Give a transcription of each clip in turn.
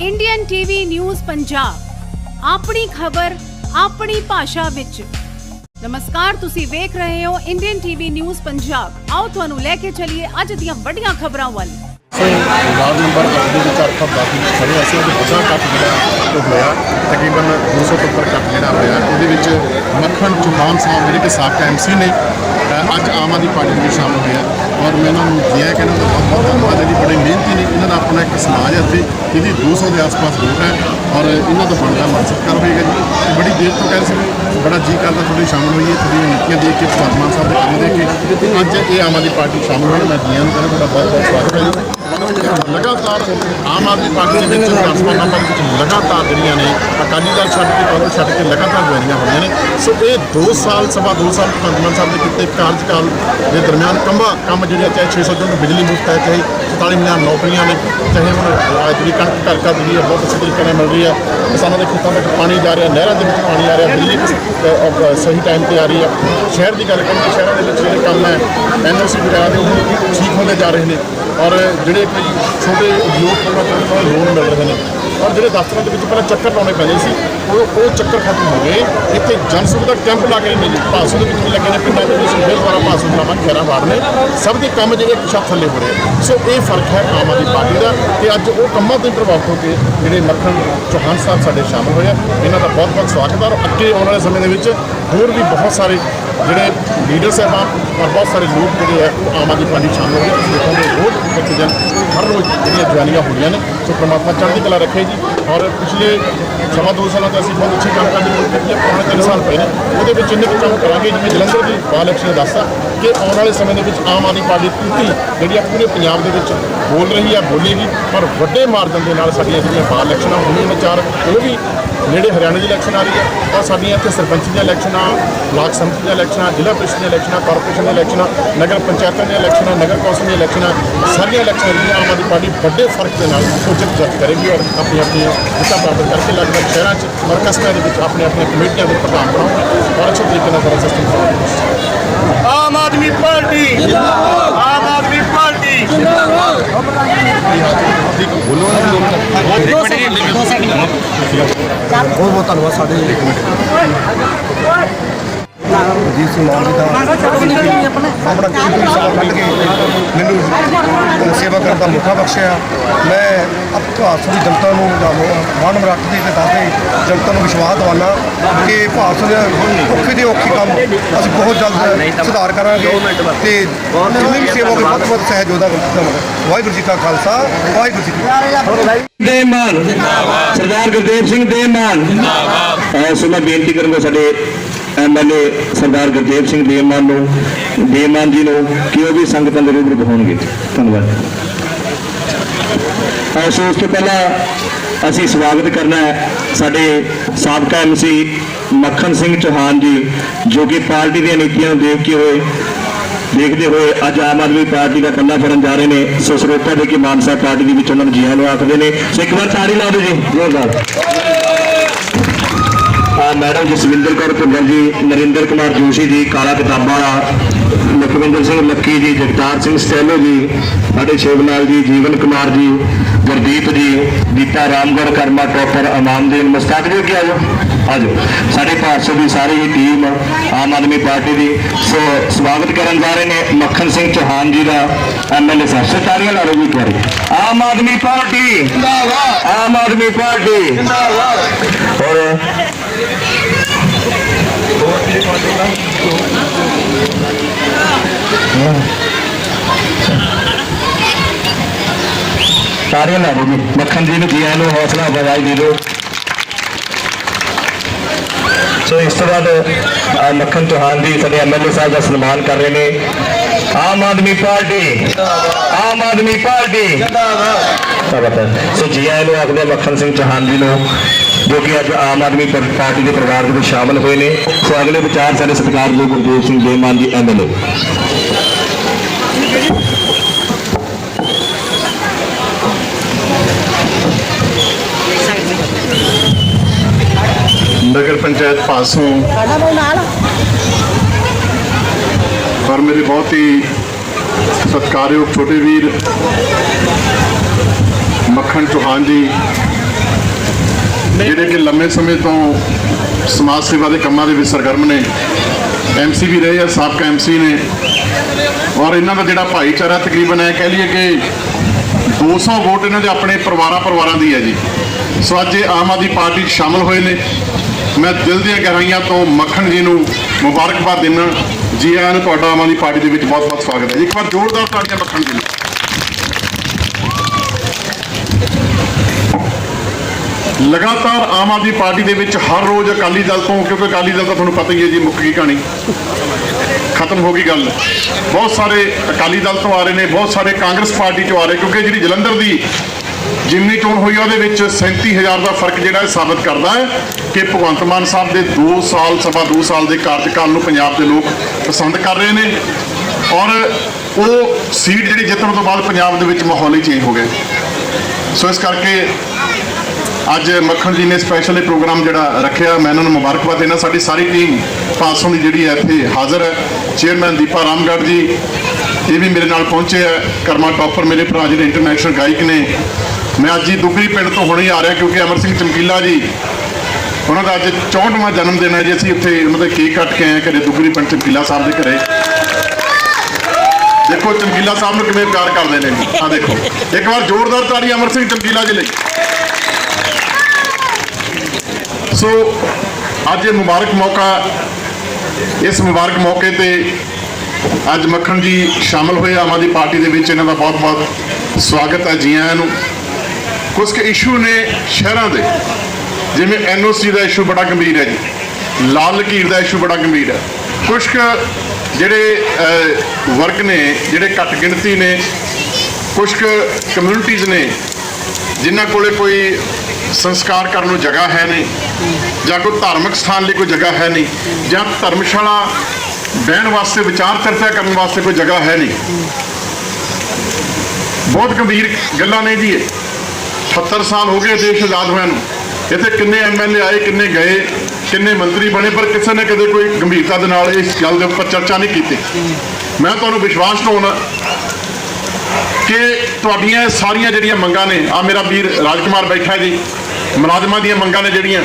Indian TV news Punjab ਆਪਣੀ ਖਬਰ, ਆਪਣੀ ਭਾਸ਼ਾ ਵਿੱਚ। ਨਮਸਕਾਰ, ਤੁਸੀਂ ਵੇਖ ਰਹੇ ਹੋ ਇੰਡੀਅਨ ਟੀਵੀ ਨਿਊਜ਼ ਪੰਜਾਬ ਆਓ ਤੁਹਾਨੂੰ ਲੈ ਕੇ ਚੱਲੀਏ ਅੱਜ ਦੀਆਂ ਵੱਡੀਆਂ ਖਬਰਾਂ ਵੱਲ। ਵਾਰਡ ਨੰਬਰ 8 ਦੇ ਵਿੱਚ ਅਰਥਾ ਬਾਕੀ ਖੜੇ ਅਸੀਂ ਉਹਦੇ ਵੱਡਾ ਕੱਟ ਜਿਹੜਾ ਉਹ ਹੋਇਆ, ਤਕਰੀਬਨ 200 ਤੋਂ ਉੱਪਰ ਕੱਟ ਜਿਹੜਾ ਹੋਇਆ, ਉਹਦੇ ਵਿੱਚ ਮੱਖਣ ਚੌਹਾਨ ਸਾਹਿਬ ਜਿਹੜੇ ਕਿ ਸਾਬਕਾ ਐਮਸੀ ਨੇ ਅੱਜ ਆਮ ਆਦਮੀ ਪਾਰਟੀ ਵਿੱਚ ਸ਼ਾਮਲ ਹੋਇਆ ਔਰ ਮੈਂ ਇਹਨਾਂ ਨੂੰ ਜਿਆ ਕਹਿੰਦਾ ਬਹੁਤ ਬਹੁਤ ਧੰਨਵਾਦ ਹੈ ਜੀ, ਬੜੇ ਮਿਹਨਤੀ ਨੇ ਇਹਨਾਂ ਦਾ ਆਪਣਾ ਇੱਕ ਸਮਾਜ ਹੈ ਇੱਥੇ, ਜਿਹਦੀ 200 ਦੇ ਆਸ-ਪਾਸ ਵੋਟ ਹੈ ਔਰ ਇਹਨਾਂ ਦਾ ਬਣਦਾ ਮਾਨ ਸਤਿਕਾਰ ਹੋਏਗਾ ਜੀ। ਤੇ ਬੜੀ ਦੇਰ ਤੋਂ ਕਹਿ ਰਹੇ ਸੀ ਬੜਾ ਜੀ ਕਰਦਾ ਤੁਹਾਡੇ ਸ਼ਾਮਲ ਹੋਈਏ, ਤੁਹਾਡੀਆਂ ਨੀਤੀਆਂ ਦੇਖ ਕੇ ਭਗਵੰਤ ਮਾਨ ਸਾਹਿਬ ਦੇ ਕੰਮ ਦੇਖ ਕੇ, ਅੱਜ ਇਹ ਆਮ ਆਦਮੀ ਪਾਰਟੀ ਸ਼ਾਮਲ ਹੋਈ ਮੈਂ ਜੀਆਂ ਨੂੰ ਕਹਿੰਦਾ ਤੁਹਾਡਾ ਬਹੁਤ ਬਹੁਤ ਸਵਾਗਤ ਹੈ ਲਗਾਤਾਰ ਆਮ ਆਦਮੀ ਪਾਰਟੀ ਦੇ ਵਿੱਚ ਟ੍ਰਾਂਸਫਰ ਨੰਬਰ ਲਗਾਤਾਰ ਜਿਹੜੀਆਂ ਨੇ, ਅਕਾਲੀ ਦਲ ਛੱਡ ਕੇ, ਕਾਂਗਰਸ ਛੱਡ ਕੇ ਲਗਾਤਾਰ ਜੁਆਇਨੀਆਂ ਹੋਈਆਂ ਨੇ। ਸੋ ਇਹ 2 ਸਾਲ, ਸਵਾ 2 ਸਾਲ ਭਗਵੰਤ ਸਾਹਿਬ ਦੇ ਕੀਤੇ ਕਾਰਜਕਾਲ ਦੇ ਦਰਮਿਆਨ ਕੰਮਾ ਕੰਮ ਜਿਹੜੇ ਚਾਹੇ 600 ਯੂਨਿਟ ਬਿਜਲੀ ਮੁਫਤ ਹੈ, ਚਾਹੇ 44 ਮਿਲੀਅਨ ਨੌਕਰੀਆਂ ਨੇ ਚਾਹੇ ਹੁਣ ਅਹ, ਜਿਹੜੀ ਕਣਕ ਘਰ ਘਰ ਦੀ ਹੈ ਬਹੁਤ ਅੱਛੇ ਤਰੀਕੇ ਨਾਲ ਮਿਲ ਰਹੀ ਹੈ। ਕਿਸਾਨਾਂ ਦੇ ਖੇਤਾਂ ਤੱਕ ਪਾਣੀ ਜਾ ਰਿਹਾ ਨਹਿਰਾਂ ਦੇ ਵਿੱਚ ਪਾਣੀ ਆ ਰਿਹਾ ਬਿਜਲੀ ਅਹ, ਸਹੀ ਟਾਈਮ ਤੇ ਆ ਰਹੀ ਹੈ। ਸ਼ਹਿਰ ਦੀ ਗੱਲ ਕਰੀਏ ਸ਼ਹਿਰਾਂ ਦੇ ਵਿੱਚ ਜਿਹੜੇ ਕੰਮ ਹੈ ਐਨਓਸੀ ਵਗੈਰਾ ਦੇ ਉਹ ਠੀਕ ਹੁੰਦੇ ਜਾ ਰਹੇ ਨੇ। ਔਰ ਜਿਹੜੇ ਕੋਈ ਛੋਟੇ ਉਦਯੋਗ ਕਰਨਾ ਨੂੰ ਲੋਨ ਮਿਲ ਰਹੇ ਨੇ। ਔਰ ਜਿਹੜੇ ਦਫ਼ਤਰਾਂ ਦੇ ਵਿੱਚ ਪਹਿਲਾਂ ਚੱਕਰ ਲਾਉਣੇ ਪੈਂਦੇ ਸੀ ਉਹ ਉਹ ਚੱਕਰ ਖਤਮ ਹੋ ਗਏ। ਇੱਥੇ ਜਨ ਸੁਵਿਧਾ ਕੈਂਪ ਲਾ ਕੇ ਨਹੀਂ ਭਾਸੂ ਦੇ ਵਿੱਚ ਵੀ ਲੱਗੇ ਨੇ ਪਿੰਡਾਂ ਦੇ ਭਾਸੂ ਬਣਾਵਾਂ 11 ਵਾਰਡ ਨੇ। ਸਭ ਦੇ ਕੰਮ ਜਿਹੜੇ ਇੱਕ ਛੱਤ ਥੱਲੇ ਹੋ ਰਹੇ ਸੋ ਇਹ ਫ਼ਰਕ ਹੈ ਆਮ ਆਦਮੀ ਪਾਰਟੀ ਦਾ ਕਿ ਅੱਜ ਉਹ ਕੰਮਾਂ ਤੋਂ ਪ੍ਰਭਾਵਿਤ ਹੋ ਕੇ ਜਿਹੜੇ ਮੱਖਣ ਚੌਹਾਨ ਸਾਹਿਬ ਸਾਡੇ ਸ਼ਾਮਲ ਹੋਏ ਆ, ਇਹਨਾਂ ਦਾ ਬਹੁਤ ਬਹੁਤ ਸਵਾਗਤ ਹੈ ਔਰ ਅੱਗੇ ਆਉਣ ਵਾਲੇ ਸਮੇਂ ਦੇ ਵਿੱਚ ਹੋਰ ਵੀ ਬਹੁਤ ਸਾਰੇ ਜਿਹੜੇ ਲੀਡਰ ਸਾਹਿਬਾਨ ਔਰ ਬਹੁਤ ਸਾਰੇ ਲੋਕ ਜਿਹੜੇ ਹੈ ਉਹ ਆਮ ਆਦਮੀ ਪਾਰਟੀ 'ਚ ਸ਼ਾਮਲ ਹੋ ਗਏ ਤੁਸੀਂ ਦੇਖੋਗੇ ਰੋਜ਼ ਬੱਚੇ ਹਰ ਰੋਜ਼ ਜਿਹੜੀਆਂ ਜਵਾਨੀਆਂ ਹੋਈਆਂ ਨੇ। ਸੋ ਪ੍ਰਮਾਤਮਾ ਚੜ੍ਹਦੀ ਕਲਾ ਰੱਖੇ ਜੀ। ਔਰ ਪਿਛਲੇ ਸਵਾ ਦੋ ਸਾਲਾਂ ਤੋਂ ਅਸੀਂ ਬਹੁਤ ਅੱਛੀ ਕੰਮ ਕਰਦੇ ਹੋਏ ਕੀਤੀ ਹੈ ਤਿੰਨ ਸਾਲ ਪਹਿਲਾਂ ਉਹਦੇ ਵਿੱਚ ਇੰਨੇ ਕੁ ਕੰਮ ਕਰਾਂਗੇ, ਜਿਵੇਂ ਜਲੰਧਰ ਦੀ ਬਾਲ ਇਲੈਕਸ਼ਨ ਨੇ ਦੱਸਤਾ ਕਿ ਆਉਣ ਵਾਲੇ ਸਮੇਂ ਦੇ ਵਿੱਚ ਆਮ ਆਦਮੀ ਪਾਰਟੀ ਪੂਰੀ ਜਿਹੜੀ ਆ ਪੂਰੇ ਪੰਜਾਬ ਦੇ ਵਿੱਚ ਬੋਲ ਰਹੀ ਹੈ ਬੋਲੇਗੀ, ਪਰ ਵੱਡੇ ਮਾਰਜਨ ਦੇ ਨਾਲ ਸਾਡੀਆਂ ਜਿਹੜੀਆਂ ਬਾਲ ਇਲੈਕਸ਼ਨਾਂ ਹੋਣੀਆਂ ਨੇ ਚਾਰ, ਉਹ ਵੀ ਨੇੜੇ ਹਰਿਆਣਾ ਦੀ ਇਲੈਕਸ਼ਨ ਆ ਰਹੀ ਹੈ ਔਰ ਸਾਡੀਆਂ ਇੱਥੇ ਸਰਪੰਚ ਦੀਆਂ ਇਲੈਕਸ਼ਨਾਂ, ਬਲਾਕ ਸੰਮਤੀ ਦੀਆਂ ਇਲੈਕਸ਼ਨਾਂ, ਜ਼ਿਲ੍ਹਾ ਪ੍ਰੀਸ਼ਦ ਦੀਆਂ ਇਲੈਕਸ਼ਨਾਂ, ਕਾਰਪੋਰੇਸ਼ਨ ਦੀਆਂ ਇਲੈਕਸ਼ਨਾਂ, ਨਗਰ ਪੰਚਾਇਤਾਂ ਦੀਆਂ ਇਲੈਕਸ਼ਨਾਂ, ਨਗਰ ਕੌਂਸਲ ਦੀਆਂ ਇਲੈਕਸ਼ਨਾਂ, ਸਾਰੀਆਂ ਇਲੈਕਸ਼ਨਾਂ ਜਿਹੜੀਆਂ ਆਮ ਆਦਮੀ ਪਾਰਟੀ ਵੱਡੇ ਫ਼ਰਕ ਦੇ ਨਾਲ ਉਹ ਜਿੱਤ ਕਰੇਗੀ ਔਰ ਆਪਣੀ ਆਪਣੀ ਜਿੱਤਾਂ ਪ੍ਰਾਪਤ ਕਰਕੇ ਲਗਭਗ ਸ਼ਹਿਰਾਂ 'ਚ ਔਰ ਕਸਬਿਆਂ ਦੇ ਵਿੱਚ ਆਪਣੇ ਆਪਣੀਆਂ ਕਮੇਟੀਆਂ ਦੇ ਪ੍ਰਧਾਨ ਬਣਾਉਣਗੇ। ਔਰ ਅੱਛੇ ਤਰੀਕੇ ਨਾਲ ਸਾਰਾ ਸਿਸਟਮ ਚਲਾਉਣਗੇ ਆਮ ਆਦਮੀ ਪਾਰਟੀ। ਆਮ ਆਦਮੀ ਪਾਰਟੀ। ਠੀਕ ਬੋਲੋ ਬਹੁਤ ਬਹੁਤ ਧੰਨਵਾਦ ਸਾਡੇ ਜੀਤ ਸਿੰਘ ਮਾਨ ਜੀ ਦਾ ਆਪਣਾ ਕੀਮਤੀ ਸਮਾਂ ਕੱਢ ਕੇ ਮੈਨੂੰ ਸੇਵਾ ਕਰਨ ਦਾ ਮੌਕਾ ਬਖਸ਼ਿਆ। ਮੈਂ ਭਾਰਤ ਦੀ ਜਨਤਾ ਨੂੰ ਦਾ ਵਾਰਡ ਨੰਬਰ 8 ਦੀ ਤੇ ਦੱਸਦੇ ਜਨਤਾ ਨੂੰ ਵਿਸ਼ਵਾਸ ਦਿਵਾਉਣਾ ਕਿ ਭਾਰਤ ਦੇ ਔਖੇ ਦੇ ਔਖੇ ਕੰਮ ਅਸੀਂ ਬਹੁਤ ਜਲਦ ਸੁਧਾਰ ਕਰਾਂਗੇ ਤੇ ਜਿੰਨੀ ਵੀ ਸੇਵਾ ਹੋਵੇ ਵੱਧ ਤੋਂ ਵੱਧ ਸਹਿਯੋਗ ਦੇਵਾਂਗੇ ਵਾਹਿਗੁਰੂ ਜੀ ਕਾ ਖਾਲਸਾ ਵਾਹਿਗੁਰੂ ਜੀ ਕੀ ਫਤਿਹ। ਦੇ ਮਾਨ ਸਰਦਾਰ ਗੁਰਦੇਵ ਸਿੰਘ ਦੇ ਮਾਨ। ਜਿੰਦਾਬਾਦ। ਸੋ ਮੈਂ ਬੇਨਤੀ ਕਰੂੰਗਾ ਸਾਡੇ ਐਮਐਲਏ ਸਰਦਾਰ ਗੁਰਦੇਵ ਸਿੰਘ ਦੇ ਮਾਨ ਨੂੰ ਦੇ ਮਾਨ ਜੀ ਨੂੰ ਕਿ ਉਹ ਵੀ ਸੰਗਤਾਂ ਦੇ ਰੂਬਰੂ ਹੋਣਗੇ ਧੰਨਵਾਦ। ਔਰ ਸੋ ਉਸ ਤੋਂ ਪਹਿਲਾਂ ਅਸੀਂ ਸਵਾਗਤ ਕਰਨਾ ਹੈ ਸਾਡੇ ਸਾਬਕਾ ਐਮਸੀ ਮੱਖਣ ਸਿੰਘ ਚੌਹਾਨ ਜੀ, ਜੋ ਕਿ ਪਾਰਟੀ ਦੀਆਂ ਨੀਤੀਆਂ ਨੂੰ ਦੇਖ ਕੇ ਹੋਏ, ਦੇਖਦੇ ਹੋਏ ਅੱਜ ਆਮ ਆਦਮੀ ਪਾਰਟੀ ਦਾ ਕੱਲਾ ਫੜਨ ਜਾ ਰਹੇ ਨੇ। ਸੋ ਸਰੋਤਾ ਦੇ ਕਿ ਮਾਨਸਾ ਪਾਰਟੀ ਦੇ ਵਿੱਚ ਉਹਨਾਂ ਨੂੰ ਜੀਆਂ ਨੂੰ ਆਖਦੇ ਨੇ। ਸੋ ਇੱਕ ਵਾਰ ਤਾੜੀ ਲਾ ਦਿਓ ਜੀ। ਜ਼ੋਰਦਾਰ। ਮੈਡਮ ਜਸਵਿੰਦਰ ਕੌਰ ਭੁੱਲਰ ਜੀ ਨਰਿੰਦਰ ਕੁਮਾਰ ਜੋਸ਼ੀ ਜੀ ਕਾਲਾ ਕਿਤਾਬਾਂ ਵਾਲਾ ਲਖਵਿੰਦਰ ਸਿੰਘ ਲੱਕੀ ਜੀ ਜਗਤਾਰ ਸਿੰਘ ਸਟੈਲੋ ਜੀ ਸਾਡੇ ਸ਼ਿਵਲਾਲ ਜੀ ਜੀਵਨ ਕੁਮਾਰ ਜੀ ਗੁਰਦੀਪ ਜੀ ਦੀਪਾ ਰਾਮਗੜ ਕਰਮਾ ਟੋਪਰ ਅਮਾਨਦੀਨ ਮੁਸਤਾਕ ਜੀ ਅੱਗੇ ਆ ਜਾਓ ਆ ਜਾਓ ਸਾਡੇ ਭਾਰਤ ਦੀ ਸਾਰੀ ਹੀ ਟੀਮ ਆਮ ਆਦਮੀ ਪਾਰਟੀ ਦੀ ਸੋ ਸਵਾਗਤ ਕਰਨ ਜਾ ਰਹੇ ਨੇ ਮੱਖਣ ਸਿੰਘ ਚੌਹਾਨ ਜੀ ਦਾ ਐਮਐਲਏ ਸਾਹਿਬ। ਸਰਕਾਰੀਆਂ ਲਾ ਰਹੀ ਜੀ ਆਮ ਆਦਮੀ ਪਾਰਟੀ। ਜਿੰਦਾਬਾਦ। ਆਮ ਆਦਮੀ ਪਾਰਟੀ। ਜਿੰਦਾਬਾਦ। ਔਰ ਸਾਰੀਆਂ ਲਾ ਜੀ। ਮੱਖਣ ਜੀ ਨੂੰ ਜੀ ਨੂੰ ਹੌਸਲਾ ਵਧਾਈ ਦੇ ਦਿਓ। ਸੋ ਇਸ ਤੋਂ ਬਾਅਦ ਮੱਖਣ ਚੌਹਾਨ ਜੀ, ਸਾਡੇ ਐਮਐਲਏ ਸਾਹਿਬ ਦਾ ਸਨਮਾਨ ਕਰ ਰਹੇ ਨੇ। Aam Aadmi Party, Aam Aadmi Party. ਜਿੰਦਾਬਾਦ ਸੋ ਜੀ ਆਇਆਂ ਨੂੰ ਆਖਦੇ ਹਾਂ ਮੱਖਣ ਸਿੰਘ ਚੌਹਾਨ ਜੀ ਨੂੰ। ਜੋ ਕਿ ਅੱਜ ਆਮ ਆਦਮੀ ਪਾਰਟੀ ਦੇ ਪਰਿਵਾਰ ਦੇ ਵਿੱਚ ਸ਼ਾਮਲ ਹੋਏ ਨੇ। ਸੋ ਅਗਲੇ ਵਿਚਾਰ ਸਾਡੇ ਸਤਿਕਾਰਯੋਗ ਗੁਰਦੇਵ ਸਿੰਘ ਜੇਮਾਨ ਜੀ ਐਮਐਲਏ ਨਗਰ ਪੰਚਾਇਤ ਪਾਸੋਂ ਪਰ ਮੇਰੇ ਬਹੁਤ ਹੀ ਸਤਿਕਾਰਯੋਗ ਛੋਟੇ ਵੀਰ ਮੱਖਣ ਚੌਹਾਨ ਜੀ ਜਿਹੜੇ ਕਿ ਲੰਮੇ ਸਮੇਂ ਤੋਂ ਸਮਾਜ ਸੇਵਾ ਦੇ ਕੰਮਾਂ ਦੇ ਵਿੱਚ ਸਰਗਰਮ ਨੇ ਐਮਸੀ ਵੀ ਰਹੇ ਆ, ਸਾਬਕਾ ਐਮਸੀ ਨੇ। ਔਰ ਇਹਨਾਂ ਦਾ ਜਿਹੜਾ ਭਾਈਚਾਰਾ ਤਕਰੀਬਨ ਹੈ, ਕਹਿ ਲਈਏ ਕਿ 200 ਵੋਟ ਇਹਨਾਂ ਦੇ ਆਪਣੇ ਪਰਿਵਾਰਾਂ ਪਰਿਵਾਰਾਂ ਦੀ ਹੈ ਜੀ। ਸੋ ਅੱਜ ਇਹ ਆਮ ਆਦਮੀ ਪਾਰਟੀ 'ਚ ਸ਼ਾਮਲ ਹੋਏ ਨੇ। ਮੈਂ ਦਿਲ ਦੀਆਂ ਗਹਿਰਾਈਆਂ ਤੋਂ ਮੱਖਣ ਜੀ ਨੂੰ ਮੁਬਾਰਕਬਾਦ ਦਿੰਦਾ। ਜੀ ਆਇਆਂ ਨੂੰ ਤੁਹਾਡਾ ਆਮ ਆਦਮੀ ਪਾਰਟੀ ਦੇ ਵਿੱਚ ਬਹੁਤ ਬਹੁਤ ਸਵਾਗਤ ਹੈ। ਇੱਕ ਵਾਰ ਜ਼ੋਰਦਾਰ ਤਾੜੀਆਂ ਮੱਖਣ ਜੀ ਨੂੰ। ਲਗਾਤਾਰ ਆਮ ਆਦਮੀ ਪਾਰਟੀ ਦੇ ਵਿੱਚ ਹਰ ਰੋਜ਼ ਅਕਾਲੀ ਦਲ ਤੋਂ, ਕਿਉਂਕਿ ਅਕਾਲੀ ਦਲ ਤਾਂ ਤੁਹਾਨੂੰ ਪਤਾ ਹੀ ਹੈ ਜੀ ਮੁੱਕ ਗਈ ਕਹਾਣੀ। ਖਤਮ ਹੋ ਗਈ ਗੱਲ। ਬਹੁਤ ਸਾਰੇ ਅਕਾਲੀ ਦਲ ਤੋਂ ਆ ਰਹੇ ਨੇ, ਬਹੁਤ ਸਾਰੇ ਕਾਂਗਰਸ ਪਾਰਟੀ ਤੋਂ ਆ ਰਹੇ, ਕਿਉਂਕਿ ਜਿਹੜੀ ਜਲੰਧਰ ਦੀ ਜਿਮਨੀ ਚੋਣ ਹੋਈ ਉਹਦੇ ਵਿੱਚ 37000 ਦਾ ਫ਼ਰਕ ਜਿਹੜਾ ਇਹ ਸਾਬਤ ਕਰਦਾ ਹੈ ਕਿ ਭਗਵੰਤ ਮਾਨ ਸਾਹਿਬ ਦੇ 2 ਸਾਲ, ਸਵਾ 2 ਸਾਲ ਦੇ ਕਾਰਜਕਾਲ ਨੂੰ ਪੰਜਾਬ ਦੇ ਲੋਕ ਪਸੰਦ ਕਰ ਰਹੇ ਨੇ। ਔਰ ਉਹ ਸੀਟ ਜਿਹੜੀ ਜਿੱਤਣ ਤੋਂ ਬਾਅਦ ਪੰਜਾਬ ਦੇ ਵਿੱਚ ਮਾਹੌਲ ਹੀ ਚੇਂਜ ਹੋ ਗਿਆ ਸੋ ਇਸ ਕਰਕੇ ਅੱਜ ਮੱਖਣ ਜੀ ਨੇ ਸਪੈਸ਼ਲ ਇਹ ਪ੍ਰੋਗਰਾਮ ਜਿਹੜਾ ਰੱਖਿਆ, ਮੈਂ ਇਹਨਾਂ ਨੂੰ ਮੁਬਾਰਕਬਾਦ ਦੇਣਾ। ਸਾਡੀ ਸਾਰੀ ਟੀਮ ਪਾਸੋਂ ਦੀ ਜਿਹੜੀ ਹੈ ਇੱਥੇ ਹਾਜ਼ਰ ਹੈ ਚੇਅਰਮੈਨ ਦੀਪਾ ਰਾਮਗੜ੍ਹ ਜੀ, ਇਹ ਵੀ ਮੇਰੇ ਨਾਲ ਪਹੁੰਚੇ ਹੈ। ਕਰਮਾ ਟੌਪਰ ਮੇਰੇ ਭਰਾ ਜਿਹੜੇ ਇੰਟਰਨੈਸ਼ਨਲ ਗਾਇਕ ਨੇ। ਮੈਂ ਅੱਜ ਹੀ ਦੁਗਰੀ ਪਿੰਡ ਤੋਂ ਹੁਣੇ ਆ ਰਿਹਾ ਕਿਉਂਕਿ ਅਮਰ ਸਿੰਘ ਚਮਕੀਲਾ ਜੀ, ਉਹਨਾਂ ਦਾ ਅੱਜ 64ਵਾਂ ਜਨਮ ਦਿਨ ਹੈ ਜੀ। ਅਸੀਂ ਉੱਥੇ ਉਹਨਾਂ ਦੇ ਕੇਕ ਕੱਟ ਕੇ ਆਏ ਹਾਂ ਘਰੇ, ਦੁਗਰੀ ਪਿੰਡ ਚਮਕੀਲਾ ਸਾਹਿਬ ਦੇ ਘਰੇ। ਦੇਖੋ, ਚਮਕੀਲਾ ਸਾਹਿਬ ਨੂੰ ਕਿਵੇਂ ਪਿਆਰ ਕਰਦੇ ਨੇ। ਆ ਦੇਖੋ, ਇੱਕ ਵਾਰ ਜ਼ੋਰਦਾਰ ਤਾੜੀ ਅਮਰ ਸਿੰਘ ਚਮਕੀਲਾ ਜੀ ਲਈ। ਸੋ ਅੱਜ ਇਹ ਮੁਬਾਰਕ ਮੌਕਾ, ਇਸ ਮੁਬਾਰਕ ਮੌਕੇ ਤੇ ਅੱਜ ਮੱਖਣ ਜੀ ਸ਼ਾਮਲ ਹੋਏ ਆਮ ਆਦਮੀ ਪਾਰਟੀ ਦੇ ਵਿੱਚ। ਇਹਨਾਂ ਦਾ ਬਹੁਤ-ਬਹੁਤ ਸਵਾਗਤ ਹੈ ਜੀ ਆਇਆਂ ਨੂੰ। ਕੁਝ ਕੁ ਇਸ਼ੂ ਨੇ ਸ਼ਹਿਰਾਂ ਦੇ, ਜਿਵੇਂ ਐਨਓਸੀ ਦਾ ਇਸ਼ੂ ਬੜਾ ਗੰਭੀਰ ਹੈ ਜੀ। ਲਾਲ ਲਕੀਰ ਦਾ ਇਸ਼ੂ ਬੜਾ ਗੰਭੀਰ ਹੈ। ਕੁਝ ਕੁ ਜਿਹੜੇ ਵਰਗ ਨੇ, ਜਿਹੜੇ ਘੱਟ ਗਿਣਤੀ ਨੇ ਕੁਝ ਕੁ ਕਮਿਊਨਿਟੀਜ਼ ਨੇ, ਜਿਨ੍ਹਾਂ ਕੋਲੇ ਕੋਈ ਸੰਸਕਾਰ ਕਰਨ ਨੂੰ ਜਗ੍ਹਾ ਹੈ ਨਹੀਂ, ਜਾਂ ਕੋਈ ਧਾਰਮਿਕ ਸਥਾਨ ਲਈ ਕੋਈ ਜਗ੍ਹਾ ਹੈ ਨਹੀਂ, ਜਾਂ ਧਰਮਸ਼ਾਲਾ ਬਹਿਣ ਵਾਸਤੇ, ਵਿਚਾਰ ਚਰਚਾ ਕਰਨ ਵਾਸਤੇ ਕੋਈ ਜਗ੍ਹਾ ਹੈ ਨਹੀਂ। ਬਹੁਤ ਗੰਭੀਰ ਗੱਲਾਂ ਨੇ ਜੀ ਇਹ। 70 ਸਾਲ ਹੋ ਗਏ ਦੇਸ਼ ਆਜ਼ਾਦ ਹੋਇਆ ਨੂੰ। ਇੱਥੇ ਕਿੰਨੇ ਐਮਐਲਏ ਆਏ, ਕਿੰਨੇ ਗਏ, ਕਿੰਨੇ ਮੰਤਰੀ ਬਣੇ, ਪਰ ਕਿਸੇ ਨੇ ਕਦੇ ਕੋਈ ਗੰਭੀਰਤਾ ਦੇ ਨਾਲ ਇਸ ਗੱਲ ਦੇ ਉੱਪਰ ਚਰਚਾ ਨਹੀਂ ਕੀਤੀ। ਮੈਂ ਤੁਹਾਨੂੰ ਵਿਸ਼ਵਾਸ ਦਿਵਾਉਣਾ ਕਿ ਤੁਹਾਡੀਆਂ ਸਾਰੀਆਂ ਜਿਹੜੀਆਂ ਮੰਗਾਂ ਨੇ ਆ ਮੇਰਾ ਵੀਰ ਰਾਜਕੁਮਾਰ ਬੈਠਾ ਜੀ ਮੁਲਾਜ਼ਮਾਂ ਦੀਆਂ ਮੰਗਾਂ ਨੇ ਜਿਹੜੀਆਂ।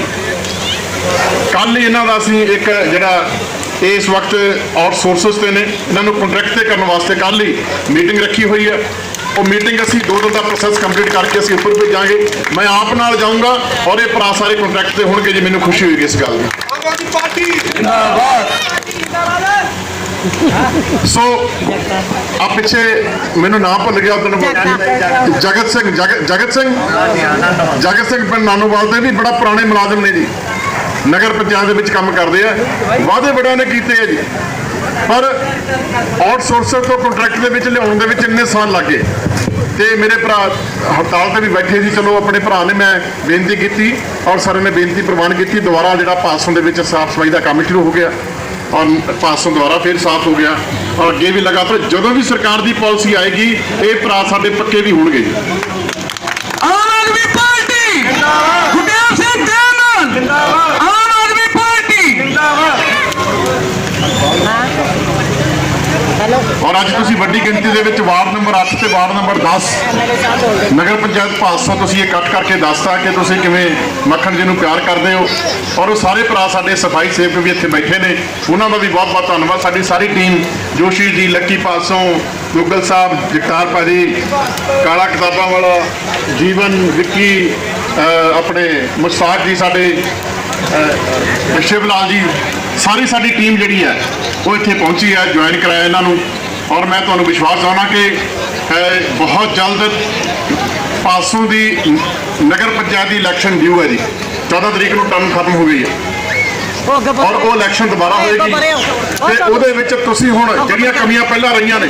ਕੱਲ ਹੀ ਇਹਨਾਂ ਦਾ ਅਸੀਂ ਇੱਕ ਜਿਹੜਾ ਇਸ ਵਕਤ ਆਊਟਸੋਰਸਸ ਤੇ ਨੇ ਇਹਨਾਂ ਨੂੰ ਕੰਟਰੈਕਟ ਤੇ ਕਰਨ ਵਾਸਤੇ ਕੱਲ ਹੀ ਮੀਟਿੰਗ ਰੱਖੀ ਹੋਈ ਹੈ। ਉਹ ਮੀਟਿੰਗ ਅਸੀਂ ਦੋ ਦਿਨ ਦਾ ਪ੍ਰੋਸੈਸ ਕੰਪਲੀਟ ਕਰਕੇ ਅਸੀਂ ਉੱਪਰ ਭੇਜਾਂਗੇ। ਮੈਂ ਆਪ ਨਾਲ ਜਾਊਂਗਾ ਔਰ ਇਹ ਭਰਾ ਸਾਰੇ ਕੰਟਰੈਕਟ ਤੇ ਹੋਣਗੇ ਜੀ ਮੈਨੂੰ ਖੁਸ਼ੀ ਹੋਏਗੀ ਇਸ ਗੱਲ ਦੀ। ਪਾਰਟੀ। ਸੋ ਆ ਪਿੱਛੇ ਮੈਨੂੰ ਨਾਮ ਭੁੱਲ ਗਿਆ ਉਦੋਂ ਜਗਤ ਸਿੰਘ। ਜਗਤ ਜਗਤ ਸਿੰਘ? ਜਗਤ ਸਿੰਘ ਪਿੰਡ ਨਾਨੋਵਾਲ ਦੇ ਵੀ ਬੜਾ ਪੁਰਾਣੇ ਮੁਲਾਜ਼ਮ ਨੇ ਜੀ। ਨਗਰ ਪੰਚਾਇਤ ਦੇ ਵਿੱਚ ਕੰਮ ਕਰਦੇ ਆ। ਵਾਅਦੇ ਬੜਿਆਂ ਨੇ ਕੀਤੇ ਆ ਜੀ। ਪਰ ਆਊਟਸੋਰਸਰ ਤੋਂ ਕੰਟਰੈਕਟ ਦੇ ਵਿੱਚ ਲਿਆਉਣ ਦੇ ਵਿੱਚ ਇੰਨੇ ਸਾਲ ਲੱਗੇ ਤੇ ਮੇਰੇ ਭਰਾ ਹੜਤਾਲ ਤੇ ਵੀ ਬੈਠੇ ਸੀ। ਚਲੋ ਆਪਣੇ ਭਰਾ ਨੇ ਮੈਂ ਬੇਨਤੀ ਕੀਤੀ ਔਰ ਸਰ ਨੇ ਬੇਨਤੀ ਪ੍ਰਵਾਨ ਕੀਤੀ। ਦੁਬਾਰਾ ਜਿਹੜਾ ਪਾਸੋਂ ਦੇ ਵਿੱਚ ਸਾਫ਼ ਸਫ਼ਾਈ ਦਾ ਕੰਮ ਸ਼ੁਰੂ ਹੋ ਗਿਆ। ਔਰ ਪਾਸੋਂ ਦੁਆਰਾ ਫਿਰ ਸਾਫ਼ ਹੋ ਗਿਆ। ਔਰ ਅੱਗੇ ਵੀ ਲਗਾਤਾਰ ਜਦੋਂ ਵੀ ਸਰਕਾਰ ਦੀ ਪਾਲਿਸੀ ਆਏਗੀ, ਇਹ ਭਰਾ ਸਾਡੇ ਪੱਕੇ ਵੀ ਹੋਣਗੇ ਜੀ। ਆਮ ਆਦਮੀ ਪਾਰਟੀ ਗੁਰਦੇਵ ਸਿੰਘ ਦੇਵਨ ਆਮ ਆਦਮੀ ਪਾਰਟੀ ਔਰ ਅੱਜ ਤੁਸੀਂ ਵੱਡੀ ਗਿਣਤੀ ਦੇ ਵਿੱਚ ਵਾਰਡ ਨੰਬਰ 8 ਤੇ ਵਾਰਡ ਨੰਬਰ 10 ਨਗਰ ਪੰਚਾਇਤ ਪਾਸੋਂ ਤੁਸੀਂ ਇਕੱਠ ਕਰਕੇ ਦੱਸਤਾ ਕਿ ਤੁਸੀਂ ਕਿਵੇਂ ਮੱਖਣ ਜੀ ਨੂੰ ਪਿਆਰ ਕਰਦੇ ਹੋ। ਔਰ ਉਹ ਸਾਰੇ ਭਰਾ ਸਾਡੇ ਸਫ਼ਾਈ ਸੇਵਕ ਵੀ ਇੱਥੇ ਬੈਠੇ ਨੇ। ਉਹਨਾਂ ਦਾ ਵੀ ਬਹੁਤ ਬਹੁਤ ਧੰਨਵਾਦ। ਸਾਡੀ ਸਾਰੀ ਟੀਮ, ਜੋਸ਼ੀ ਜੀ, ਲੱਕੀ ਪਾਸੋਂ ਗੁੱਗਲ ਸਾਹਿਬ, ਜਗਤਾਰ ਭਾਜੀ, ਕਾਲਾ ਕਿਤਾਬਾਂ ਵਾਲਾ, ਜੀਵਨ, ਵਿੱਕੀ ਆਪਣੇ ਮੁਸਤਾਕ ਜੀ ਸਾਡੇ, ਅਹ ਸ਼ਿਵ ਲਾਲ ਜੀ ਸਾਰੀ ਸਾਡੀ ਟੀਮ ਜਿਹੜੀ ਹੈ, ਉਹ ਇੱਥੇ ਪਹੁੰਚੀ ਹੈ ਜੁਆਇਨ ਕਰਾਇਆ ਇਹਨਾਂ ਨੂੰ। ਔਰ ਮੈਂ ਤੁਹਾਨੂੰ ਵਿਸ਼ਵਾਸ ਦਿਵਾਉਣਾ ਕਿ ਬਹੁਤ ਜਲਦ ਪਾਸੋਂ ਦੀ ਨਗਰ ਪੰਚਾਇਤ ਦੀ ਇਲੈਕਸ਼ਨ ਡਿਊ ਹੈ ਜੀ। 14 ਤਰੀਕ ਨੂੰ ਟਰਮ ਖਤਮ ਹੋ ਗਈ ਹੈ। ਔਰ ਉਹ ਇਲੈਕਸ਼ਨ ਦੁਬਾਰਾ ਹੋਏਗੀ। ਤੇ ਉਹਦੇ ਵਿੱਚ ਤੁਸੀਂ ਹੁਣ ਜਿਹੜੀਆਂ ਕਮੀਆਂ ਪਹਿਲਾਂ ਰਹੀਆਂ ਨੇ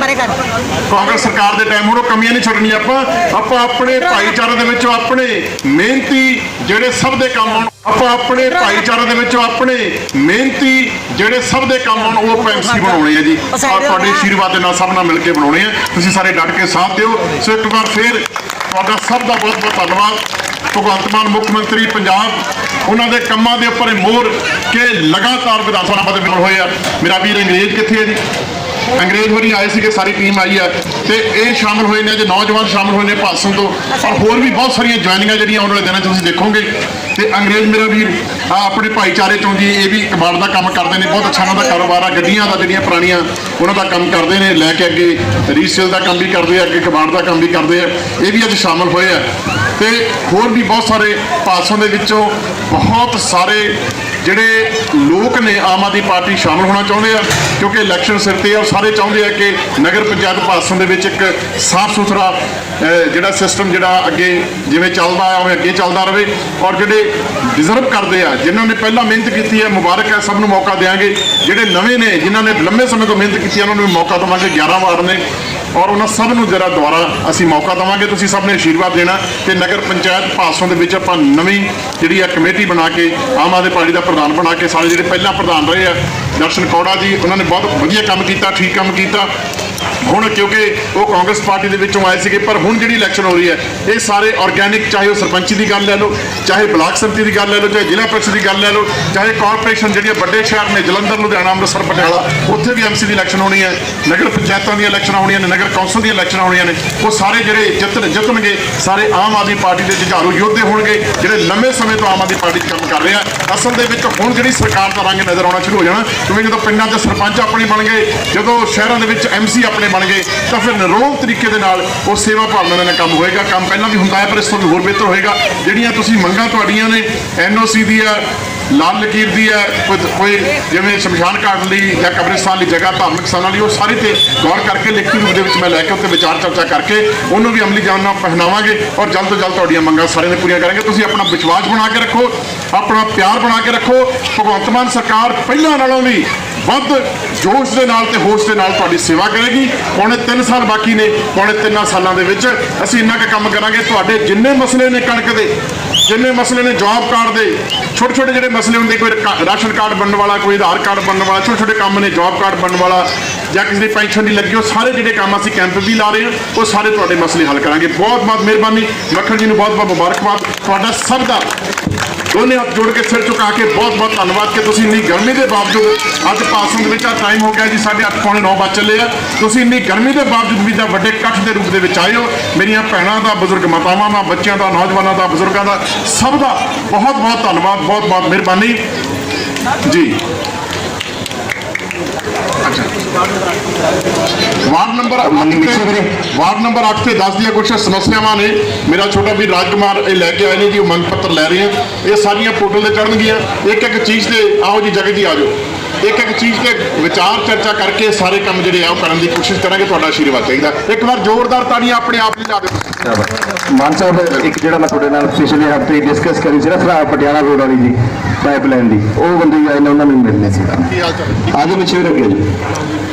ਕਾਂਗਰਸ ਸਰਕਾਰ ਦੇ ਟਾਈਮ ਹੁਣ ਉਹ ਕਮੀਆਂ ਨਹੀਂ ਛੱਡਣੀਆਂ। ਆਪਾਂ ਆਪਾਂ ਆਪਣੇ ਭਾਈਚਾਰੇ ਦੇ ਵਿੱਚੋਂ ਆਪਣੇ ਮਿਹਨਤੀ ਜਿਹੜੇ ਸਭ ਦੇ ਕੰਮ ਆਉਣ ਆਪਾਂ ਆਪਣੇ ਭਾਈਚਾਰੇ ਦੇ ਵਿੱਚੋਂ ਆਪਣੇ ਮਿਹਨਤੀ ਜਿਹੜੇ ਸਭ ਦੇ ਕੰਮ ਆਉਣ ਉਹ ਐਮਸੀ ਬਣਾਉਣੇ ਆ ਜੀ। ਔਰ ਤੁਹਾਡੇ ਆਸ਼ੀਰਵਾਦ ਦੇ ਨਾਲ ਸਭ ਨਾਲ ਮਿਲ ਕੇ ਬਣਾਉਣੇ ਆ। ਤੁਸੀਂ ਸਾਰੇ ਡਟ ਕੇ ਸਾਥ ਦਿਓ। ਸੋ ਇੱਕ ਵਾਰ ਫੇਰ ਤੁਹਾਡਾ ਸਭ ਦਾ ਬਹੁਤ ਬਹੁਤ ਧੰਨਵਾਦ। ਭਗਵੰਤ ਮਾਨ ਮੁੱਖ ਮੰਤਰੀ ਪੰਜਾਬ, ਉਹਨਾਂ ਦੇ ਕੰਮਾਂ ਦੇ ਉੱਪਰ ਇਹ ਮੋਹਰ ਕਿ ਲਗਾਤਾਰ ਵਿਧਾਨ ਸਭਾ ਦੇ ਵਿੱਚ ਹੋਏ ਆ। ਮੇਰਾ ਵੀਰ ਅੰਗਰੇਜ਼ ਕਿੱਥੇ ਹੈ ਜੀ? ਅੰਗਰੇਜ਼ ਹੋਰੀ ਆਏ ਸੀਗੇ, ਸਾਰੀ ਟੀਮ ਆਈ ਹੈ ਤੇ ਇਹ ਸ਼ਾਮਲ ਹੋਏ ਨੇ, ਜੇ ਨੌਜਵਾਨ ਸ਼ਾਮਲ ਹੋਏ ਨੇ ਪਾਸੋਂ ਤੋਂ, ਔਰ ਹੋਰ ਵੀ ਬਹੁਤ ਸਾਰੀਆਂ ਜੁਆਇਨਿੰਗਾਂ ਜਿਹੜੀਆਂ ਆਉਣ ਵਾਲੇ ਦਿਨਾਂ 'ਚ ਤੁਸੀਂ ਦੇਖੋਗੇ। ਤੇ ਅੰਗਰੇਜ਼ ਮੇਰਾ ਵੀਰ ਆ ਆਪਣੇ ਭਾਈਚਾਰੇ ਚੋਂ ਜੀ, ਇਹ ਵੀ ਕਬਾੜ ਦਾ ਕੰਮ ਕਰਦੇ ਨੇ, ਬਹੁਤ ਅੱਛਾ ਉਹਨਾਂ ਦਾ ਕਾਰੋਬਾਰ ਆ, ਗੱਡੀਆਂ ਦਾ, ਜਿਹੜੀਆਂ ਪੁਰਾਣੀਆਂ ਉਹਨਾਂ ਦਾ ਕੰਮ ਕਰਦੇ ਨੇ, ਲੈ ਕੇ ਅੱਗੇ ਰੀਸੇਲ ਦਾ ਕੰਮ ਵੀ ਕਰਦੇ ਆ, ਅੱਗੇ ਕਬਾੜ ਦਾ ਕੰਮ ਵੀ ਕਰਦੇ ਆ, ਇਹ ਵੀ ਅੱਜ ਸ਼ਾਮਲ ਹੋਏ ਆ। ਤੇ ਹੋਰ ਵੀ ਬਹੁਤ ਸਾਰੇ ਪਾਸੋਂ ਦੇ ਵਿੱਚੋਂ ਬਹੁਤ ਸਾਰੇ ਜਿਹੜੇ ਲੋਕ ਨੇ, ਆਮ ਆਦਮੀ ਪਾਰਟੀ ਸ਼ਾਮਲ ਹੋਣਾ ਚਾਹੁੰਦੇ ਆ, ਕਿਉਂਕਿ ਇਲੈਕਸ਼ਨ ਸਿਰ ਤੇ ਆ ਸਾਰੇ ਚਾਹੁੰਦੇ ਆ ਕਿ ਨਗਰ ਪੰਚਾਇਤ ਪਾਸੋਂ ਦੇ ਵਿੱਚ ਇੱਕ ਸਾਫ਼ ਸੁਥਰਾ ਜਿਹੜਾ ਸਿਸਟਮ ਜਿਹੜਾ ਅੱਗੇ ਜਿਵੇਂ ਚੱਲਦਾ ਆ, ਉਵੇਂ ਅੱਗੇ ਚੱਲਦਾ ਰਹੇ ਔਰ ਜਿਹੜੇ ਡਿਜ਼ਰਵ ਕਰਦੇ ਆ, ਜਿਨ੍ਹਾਂ ਨੇ ਪਹਿਲਾਂ ਮਿਹਨਤ ਕੀਤੀ ਹੈ, ਮੁਬਾਰਕ ਹੈ, ਸਭ ਨੂੰ ਮੌਕਾ ਦੇਵਾਂਗੇ ਜਿਹੜੇ ਨਵੇਂ ਨੇ, ਜਿਨ੍ਹਾਂ ਨੇ ਲੰਮੇ ਸਮੇਂ ਤੋਂ ਮਿਹਨਤ ਕੀਤੀ ਹੈ, ਉਹਨਾਂ ਨੂੰ ਵੀ ਮੌਕਾ ਦੇਵਾਂਗੇ 11 ਵਾਰ ਨੇ। ਔਰ ਉਹਨਾਂ ਸਭ ਨੂੰ ਜਰਾ ਦੁਆਰਾ ਅਸੀਂ ਮੌਕਾ ਦੇਵਾਂਗੇ, ਤੁਸੀਂ ਸਭ ਨੇ ਆਸ਼ੀਰਵਾਦ ਦੇਣਾ ਤੇ ਨਗਰ ਪੰਚਾਇਤ ਪਾਸੋਂ ਦੇ ਵਿੱਚ ਆਪਾਂ ਨਵੀਂ ਜਿਹੜੀ ਆ ਕਮੇਟੀ ਬਣਾ ਕੇ, ਆਮ ਆਦਮੀ ਪਾਰਟੀ ਦਾ ਪ੍ਰਧਾਨ ਬਣਾ ਕੇ, ਸਾਰੇ ਜਿਹੜੇ ਪਹਿਲਾਂ ਪ੍ਰਧਾਨ ਰਹੇ ਆ, ਦਰਸ਼ਨ ਕੌੜਾ ਜੀ, ਉਹਨਾਂ ਨੇ ਬਹੁਤ ਵਧੀਆ ਕੰਮ ਕੀਤਾ, ਠੀਕ ਕੰਮ ਕੀਤਾ। ਹੁਣ ਕਿਉਂਕਿ ਉਹ ਕਾਂਗਰਸ ਪਾਰਟੀ ਦੇ ਵਿੱਚੋਂ ਆਏ ਸੀਗੇ, ਪਰ ਹੁਣ ਜਿਹੜੀ ਇਲੈਕਸ਼ਨ ਹੋ ਰਹੀ ਹੈ, ਇਹ ਸਾਰੇ ਆਰਗੈਨਿਕ ਚਾਹੇ ਉਹ ਸਰਪੰਚੀ ਦੀ ਗੱਲ ਲੈ ਲਓ, ਚਾਹੇ ਬਲਾਕ ਸੰਮਤੀ ਦੀ ਗੱਲ ਲੈ ਲਓ, ਚਾਹੇ ਜ਼ਿਲ੍ਹਾ ਪ੍ਰੀਸ਼ਦ ਦੀ ਗੱਲ ਲੈ ਲਓ, ਚਾਹੇ ਕਾਰਪੋਰੇਸ਼ਨ ਜਿਹੜੀਆਂ ਵੱਡੇ ਸ਼ਹਿਰ ਨੇ, ਜਲੰਧਰ, ਲੁਧਿਆਣਾ, ਅੰਮ੍ਰਿਤਸਰ, ਪਟਿਆਲਾ, ਉੱਥੇ ਵੀ ਐਮਸੀ ਦੀ ਇਲੈਕਸ਼ਨ ਹੋਣੀ ਹੈ, ਨਗਰ ਪੰਚਾਇਤਾਂ ਦੀਆਂ ਇਲੈਕਸ਼ਨਾਂ ਹੋਣੀਆਂ ਨੇ, ਨਗਰ ਕੌਂਸਲ ਦੀਆਂ ਇਲੈਕਸ਼ਨਾਂ ਹੋਣੀਆਂ ਨੇ, ਉਹ ਸਾਰੇ ਜਿਹੜੇ ਜਿੱਤਣ, ਜਿੱਤਣਗੇ, ਸਾਰੇ ਆਮ ਆਦਮੀ ਪਾਰਟੀ ਦੇ ਜੁਝਾਰੂ ਯੋਧੇ ਹੋਣਗੇ, ਜਿਹੜੇ ਲੰਮੇ ਸਮੇਂ ਤੋਂ ਆਮ ਆਦਮੀ ਪਾਰਟੀ 'ਚ ਕੰਮ ਕਰ ਰਹੇ ਆ। ਅਸਲ ਦੇ ਵਿੱਚ ਹੁਣ ਜਿਹੜੀ ਸਰਕਾਰ ਦਾ ਰੰਗ ਨਜ਼ਰ ਆਉਣਾ ਸ਼ੁਰੂ ਹੋ ਜਾਣਾ, ਕਿਉਂਕਿ ਜਦੋਂ ਪਿੰਡਾਂ 'ਚ ਸਰਪੰਚ ਆਪਣੇ ਬਣ ਗਏ, ਜਦੋਂ ਸ਼ਹਿਰਾਂ ਦੇ ਵਿੱਚ ਐਮਸੀ ਆਪਣੇ ਬਣ ਗਏ ਤਾਂ ਫਿਰ ਨਿਰੋਲ ਤਰੀਕੇ ਦੇ ਨਾਲ ਉਹ ਸੇਵਾ ਭਾਵਨਾ ਦੇ ਨਾਲ ਕੰਮ ਹੋਏਗਾ। ਕੰਮ ਪਹਿਲਾਂ ਵੀ ਹੁੰਦਾ ਹੈ, ਪਰ ਇਸ ਤੋਂ ਵੀ ਹੋਰ ਬਿਹਤਰ ਹੋਏਗਾ। ਜਿਹੜੀਆਂ ਤੁਸੀਂ ਮੰਗਾਂ ਤੁਹਾਡੀਆਂ ਨੇ ਐਨਓਸੀ ਦੀ ਆ ਲਾਲ ਲਕੀਰ ਦੀ ਹੈ, ਕੋਈ ਕੋਈ ਜਿਵੇਂ ਸ਼ਮਸ਼ਾਨ ਘਾਟ ਲਈ ਜਾਂ ਕਬਰਿਸਤਾਨ ਲਈ ਜਗ੍ਹਾ, ਧਾਰਮਿਕ ਸਥਾਨਾਂ ਲਈ, ਉਹ ਸਾਰੇ ਤੇ ਗੌਰ ਕਰਕੇ, ਲਿਖਤੀ ਰੂਪ ਦੇ ਵਿੱਚ ਮੈਂ ਲੈ ਕੇ ਉੱਤੇ ਵਿਚਾਰ ਚਰਚਾ ਕਰਕੇ, ਉਹਨੂੰ ਵੀ ਅਮਲੀ ਜਾਨ ਨਾਲ ਪਹਿਨਾਵਾਂਗੇ ਔਰ ਜਲਦ ਤੋਂ ਜਲਦ ਤੁਹਾਡੀਆਂ ਮੰਗਾਂ ਸਾਰਿਆਂ ਦੀਆਂ ਪੂਰੀਆਂ ਕਰਾਂਗੇ। ਤੁਸੀਂ ਆਪਣਾ ਵਿਸ਼ਵਾਸ ਬਣਾ ਕੇ ਰੱਖੋ, ਆਪਣਾ ਪਿਆਰ ਬਣਾ ਕੇ ਰੱਖੋ। ਭਗਵੰਤ ਮਾਨ ਸਰਕਾਰ ਪਹਿਲਾਂ ਨਾਲੋਂ ਵੀ ਵੱਧ ਜੋਸ਼ ਦੇ ਨਾਲ ਤੇ ਹੋਸ਼ ਦੇ ਨਾਲ ਤੁਹਾਡੀ ਸੇਵਾ ਕਰੇਗੀ। ਪੌਣੇ 3 ਸਾਲ ਬਾਕੀ ਨੇ, ਪੌਣੇ 3 ਸਾਲਾਂ ਦੇ ਵਿੱਚ ਅਸੀਂ ਇੰਨਾ ਕੁ ਕੰਮ ਕਰਾਂਗੇ। ਤੁਹਾਡੇ ਜਿੰਨੇ ਮਸਲੇ ਨੇ ਕਣਕ ਦੇ, ਜਿੰਨੇ ਮਸਲੇ ਨੇ ਜੌਬ ਕਾਰਡ ਦੇ ਛੋਟੇ ਛੋਟੇ ਜਿਹੜੇ ਮਸਲੇ ਹੁੰਦੇ, ਕੋਈ ਰਾਸ਼ਨ ਕਾਰਡ ਬਣਨ ਵਾਲਾ, ਕੋਈ ਆਧਾਰ ਕਾਰਡ ਬਣਨ ਵਾਲਾ ਛੋਟੇ ਛੋਟੇ ਕੰਮ ਨੇ ਜੌਬ ਕਾਰਡ ਬਣਨ ਵਾਲਾ, ਜਾਂ ਕਿਸੇ ਦੀ ਪੈਨਸ਼ਨ ਨਹੀਂ ਲੱਗੀ, ਉਹ ਸਾਰੇ ਜਿਹੜੇ ਕੰਮ ਅਸੀਂ ਕੈਂਪ ਵੀ ਲਾ ਰਹੇ ਹਾਂ, ਉਹ ਸਾਰੇ ਤੁਹਾਡੇ ਮਸਲੇ ਹੱਲ ਕਰਾਂਗੇ। ਬਹੁਤ ਬਹੁਤ ਮਿਹਰਬਾਨੀ। ਮੱਖਣ ਜੀ ਨੂੰ ਬਹੁਤ ਬਹੁਤ ਮੁਬਾਰਕਬਾਦ। ਤੁਹਾਡਾ ਸਭ ਦਾ ਦੋਨੇ ਹੱਥ ਜੋੜ ਕੇ ਸਿਰ ਝੁਕਾ ਕੇ ਬਹੁਤ ਬਹੁਤ ਧੰਨਵਾਦ ਕਿ ਤੁਸੀਂ ਇੰਨੀ ਗਰਮੀ ਦੇ ਬਾਵਜੂਦ ਅੱਜ ਪਾਸੋਂ ਦੇ ਵਿੱਚ ਆ ਟਾਈਮ ਹੋ ਗਿਆ ਜੀ 8:30 ਪੌਣੇ 9 ਵਜ ਚੱਲੇ ਆ। ਤੁਸੀਂ ਇੰਨੀ ਗਰਮੀ ਦੇ ਬਾਵਜੂਦ ਵੀ ਜਾਂ ਵੱਡੇ ਇਕੱਠ ਦੇ ਰੂਪ ਦੇ ਵਿੱਚ ਆਏ ਹੋ, ਮੇਰੀਆਂ ਭੈਣਾਂ ਦਾ, ਬਜ਼ੁਰਗ ਮਾਤਾਵਾਂ ਦਾ, ਬੱਚਿਆਂ ਦਾ, ਨੌਜਵਾਨਾਂ ਦਾ, ਬਜ਼ੁਰਗਾਂ ਦਾ, ਸਭ ਦਾ ਬਹੁਤ ਬਹੁਤ ਧੰਨਵਾਦ, ਬਹੁਤ ਬਹੁਤ ਮਿਹਰਬਾਨੀ। ਜੀ। ਵਾਰਡ ਨੰਬਰ ਮੰਨੀ ਮਿੱਠੂ ਵੀਰੇ। ਵਾਰਡ ਨੰਬਰ 8 ਤੇ 10 ਦੀਆਂ ਕੁਝ ਸਮੱਸਿਆਵਾਂ ਨੇ। ਮੇਰਾ ਛੋਟਾ ਵੀਰ ਰਾਜਕੁਮਾਰ ਇਹ ਲੈ ਕੇ ਆਏ ਨੇ ਜੀ ਉਹ ਮੰਗ ਪੱਤਰ ਲੈ ਰਹੇ ਆ ਇਹ ਸਾਰੀਆਂ ਪੋਰਟਲ ਤੇ ਚੜਨਗੀਆਂ ਇੱਕ ਇੱਕ ਚੀਜ਼ ਤੇ ਆਓ ਜੀ ਜਗਤ ਜੀ ਆਜੋ ਇੱਕ ਇੱਕ ਚੀਜ਼ ਤੇ ਵਿਚਾਰ ਚਰਚਾ ਕਰਕੇ ਸਾਰੇ ਕੰਮ ਜਿਹੜੇ ਆ ਉਹ ਕਰਨ ਦੀ ਕੋਸ਼ਿਸ਼ ਕਰਾਂਗੇ। ਤੁਹਾਡਾ ਆਸ਼ੀਰਵਾਦ ਚਾਹੀਦਾ। ਇੱਕ ਵਾਰ ਜ਼ੋਰਦਾਰ ਤਾੜੀਆਂ ਆਪਣੇ ਆਪ ਲਈ ਲਾ ਦਿਓ। ਮਾਨ ਸਾਹਿਬ ਇੱਕ ਜਿਹੜਾ ਮੈਂ ਤੁਹਾਡੇ ਨਾਲ ਪਿਛਲੇ ਹਫ਼ਤੇ ਡਿਸਕਸ ਕਰੀ ਸੀ ਨਾ ਪਟਿਆਲਾ ਰੋਡ ਵਾਲੀ ਜੀ ਪਾਈਪਲਾਈਨ ਦੀ। ਉਹ ਬੰਦੇ ਵੀ ਆਏ ਨੇ ਉਹਨਾਂ ਨੂੰ ਵੀ ਮਿਲਨੇ ਸੀ ਆਗੇ ਪਿੱਛੇ ਵੀ ਰੱਖਿਓ ਜੀ।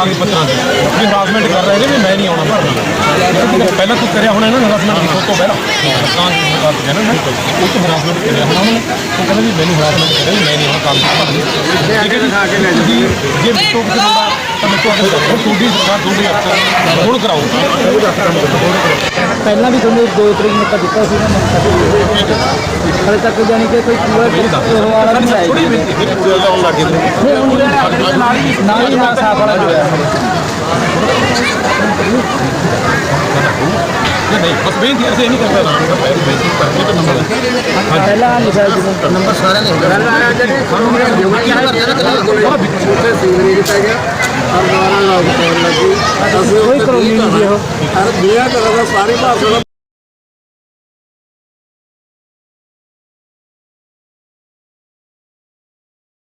ਕਾਗਜ਼ ਪੱਤਰਾਂ ਦੀ ਇਹ ਹਰਾਸਮੈਂਟ ਕਰ ਰਹੇ ਨੇ ਵੀ ਮੈਂ ਨਹੀਂ ਆਉਣਾ ਭਰਨਾ ਪਹਿਲਾਂ ਤੂੰ ਕਰਿਆ ਹੋਣਾ ਇਹਨਾਂ ਹਰਾਸਮੈਂਟ ਉਸ ਤੋਂ ਪਹਿਲਾਂ। ਕਾਗਜ਼ ਕਰ ਕਹਿੰਦਾ ਨਾ। ਉਹ ਤੋਂ ਹਰਾਸਮੈਂਟ ਕਰਿਆ ਹੋਣਾ ਉਹਨੇ। ਉਹ ਕਹਿੰਦਾ ਵੀ ਮੈਨੂੰ ਹਰਾਸਮੈਂਟ ਕਰਿਆ ਵੀ ਮੈਂ ਨਹੀਂ ਆਉਣਾ ਕਾਗਜ਼ ਠੀਕ ਹੈ ਜੀ ਜੇ ਮਿੱਟੋ ਕਿਸੇ ਬੰਦਾ ਤਾਂ ਅੱਗੇ ਕਰੋ ਹੁਣ ਤੁਹਾਡੀ ਸਰਕਾਰ ਤੁਹਾਡੀ ਅਫਸਰ ਹੁਣ ਕਰਾਓ ਪਹਿਲਾਂ ਵੀ ਤੁਹਾਨੂੰ ਦੋ ਤਰੀਕ ਨੂੰ ਤਾਂ ਦਿੱਤਾ ਸੀ ਨਾ ਹਲੇ ਤੱਕ ਜਾਨੀ ਕਿ ਕੋਈ ਪੂਰਾ ਉਹ ਵਾਲਾ ਨਹੀਂ ਆਇਆ। ਥੋੜੀ ਬੇਨਤੀ ਫਿਰ ਪੂਰੇ ਲਾਉਣ ਲੱਗੇ ਹੁਣ ਨਾਲ ਹੀ ਨਾਲ ਹੀ ਨਾਲ ਸਾਫ਼ ਵਾਲਾ ਹੋਇਆ ਨਹੀਂ ਬਸ ਬੇਨਤੀ ਅਸੀਂ ਇਹ ਨਹੀਂ ਕਰਦਾ ਬੇਨਤੀ ਕਰਕੇ ਤਾਂ ਨੰਬਰ ਪਹਿਲਾਂ ਜਿਵੇਂ ਨੰਬਰ ਸਾਰਿਆਂ ਨੇ ਪਹਿਲਾਂ ਆਇਆ ਜਿਹੜੇ ਸਾਨੂੰ ਮੇਰੇ ਜੋਗੀ ਕੀ ਭਰਦੇ ਨਾ ਕਦੇ ਉੱਥੇ ਸੀਵਰੇਜ ਪੈ ਗਿਆ ਲਾਗੂ ਕਰਨ ਕੋਈ ਕਲੋਨੀ ਨਹੀਂ ਜੀ ਉਹ। ਹਰ ਦਿਆ ਕਰਦਾ ਸਾਰੇ ਭਾਰਤ ਦਾ